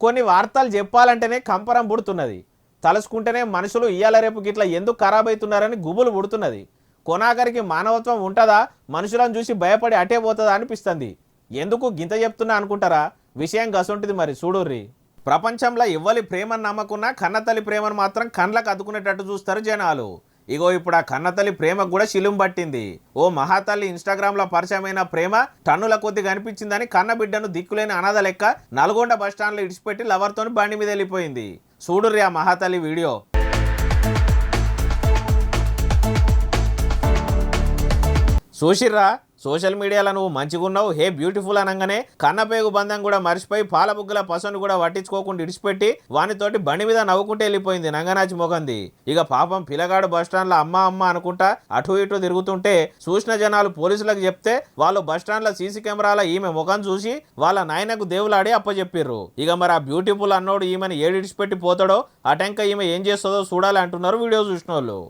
కొన్ని వార్తలు చెప్పాలంటేనే కంపరం పుడుతున్నది. తలుసుకుంటేనే మనుషులు ఇయ్యాల రేపు గిట్ల ఎందుకు ఖరాబ్ అవుతున్నారని గుబులు పుడుతున్నది. కొనాకరికి మానవత్వం ఉంటుందా? మనుషులను చూసి భయపడి అటే పోతుందా అనిపిస్తుంది. ఎందుకు గింత చెప్తున్నా అనుకుంటారా? విషయం గసుంటుంది మరి చూడుర్రి. ప్రపంచంలో ఇవ్వలి ప్రేమను నమ్మకున్నా కన్నతల్లి ప్రేమను మాత్రం కండ్లకు అద్దుకునేటట్టు చూస్తారు జనాలు. ఇగో ఇప్పుడు ఆ కన్నతల్లి ప్రేమకు కూడా శిలుం పట్టింది. ఓ మహాతల్లి ఇన్స్టాగ్రామ్లో పరిచయమైన ప్రేమ టన్నుల కొద్ది కనిపించిందని కన్న బిడ్డను దిక్కులేని అనాథ లెక్క నల్గొండ బస్టాండ్లో ఇడిచిపెట్టి లవర్తోని బండి మీద వెళ్ళిపోయింది. చూడుర్రి ఆ మహాతల్లి వీడియో. చూసిర్రా? సోషల్ మీడియాలో నువ్వు మంచిగున్నావు హే బ్యూటిఫుల్ అనగానే కన్నపేగు బంధం కూడా మర్చిపోయి పాల బుగ్గల పసను కూడా పట్టించుకోకుండా ఇడిచిపెట్టి వానితోటి బండి మీద నవ్వుకుంటే వెళ్ళిపోయింది నంగనాచి మొగంది. ఇక పాపం పిల్లగాడు బస్టాండ్లో అమ్మ అమ్మ అనుకుంటా అటు ఇటు తిరుగుతుంటే చూసిన జనాలు పోలీసులకు చెప్తే వాళ్ళు బస్టాండ్లో సీసీ కెమెరాల ఈమె ముఖం చూసి వాళ్ళ నాయనకు దేవులాడి అప్పచెప్పిర్రు. ఇక మరి ఆ బ్యూటిఫుల్ అన్నోడు ఈమెను ఏడిడిచిపెట్టి పోతాడో అటెంక ఈమె ఏం చేస్తుందో చూడాలి అంటున్నారు వీడియో చూసిన వాళ్ళు